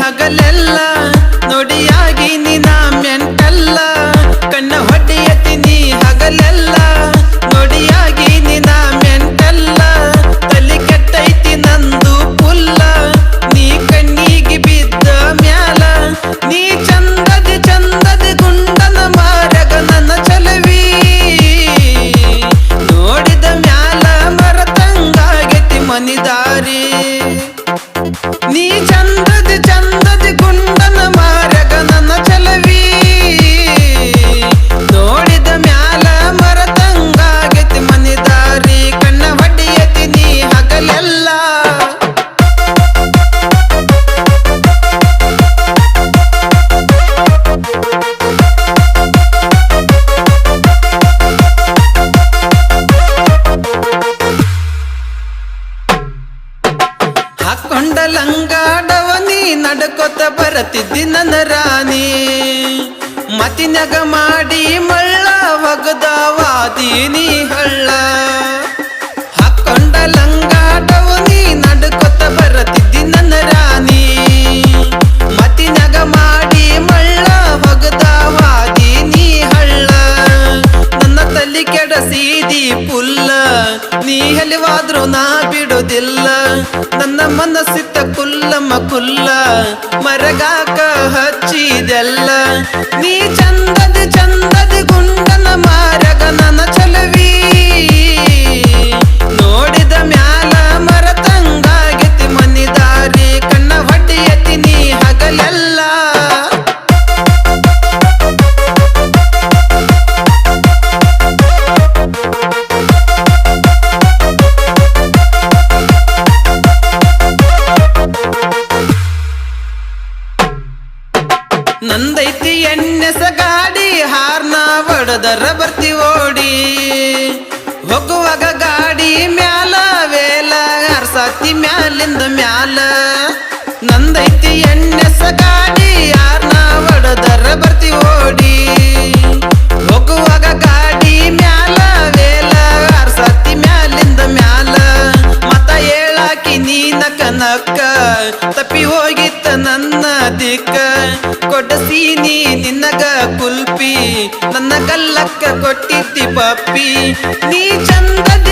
ಹಗಲೆಲ್ಲ ನೋಡಿಯಾಗಿ ನಿನ್ನ ಮೆಂಟಲ್ಲ. ಕಣ್ಣ ಹೊಟ್ಟೆಯತಿ ನೀ ಹಗಲೆಲ್ಲ ನೋಡಿಯಾಗಿ ಕರತಿದ್ದಿ ನನ್ನ ರಾಣಿ ಮತಿನಗ ಮಾಡಿ ಮಳ್ಳ ಒಗದವಾದೀನಿ ಹಳ್ಳ. ನನ್ನ ಮನಸ್ಸಿತ್ತ ಕುಲ್ಲಮ್ಮ ಕುಲ್ಲ ಮರಗಾಕ ಹಚ್ಚಿದೆಲ್ಲ. ನೀ ಚಂದದ ಚಂದ ಬಂದೈತಿ ಎನ್ನೆಸ ಗಾಡಿ ಹಾರ್ನ ಒಡದರ ಬರ್ತಿ ಓಡಿ. ಹೋಗುವಾಗ ಗಾಡಿ ಮ್ಯಾಲ ವೇಲ ಹರ್ಸಾತಿ ಮ್ಯಾಲಿಂದ ಮ್ಯಾಲ ಕೊಡಸೀನಿ ನಿನ್ನಗ ಕುಲ್ಪಿ ನನ್ನ ಕಲ್ಲಕ್ಕ ಕೊಟ್ಟಿದ್ದಿ ಪಪ್ಪಿ. ನೀ ಚಂದದ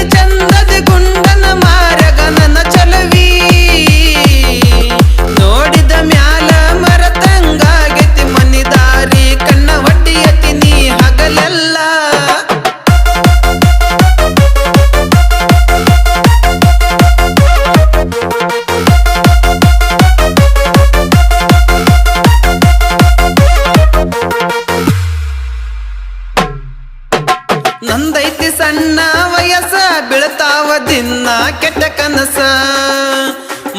ನಂದೈತಿ ಸಣ್ಣ ವಯಸ್ಸ ಬೀಳ್ತಾವ ದಿನ ಕೆಟ್ಟ ಕನಸ.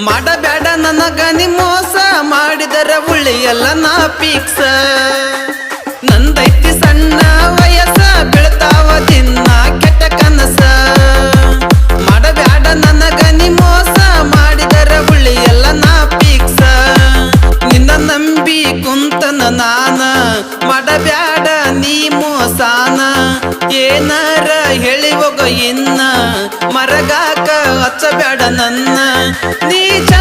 ಮಾಡಬೇಡ ನನಗ ನಿಮೋಸ ಮಾಡಿದರ ಉಳಿಯಲ್ಲ ನಾ ಪೀಕ್ಸ చబెడనన్న నీ చ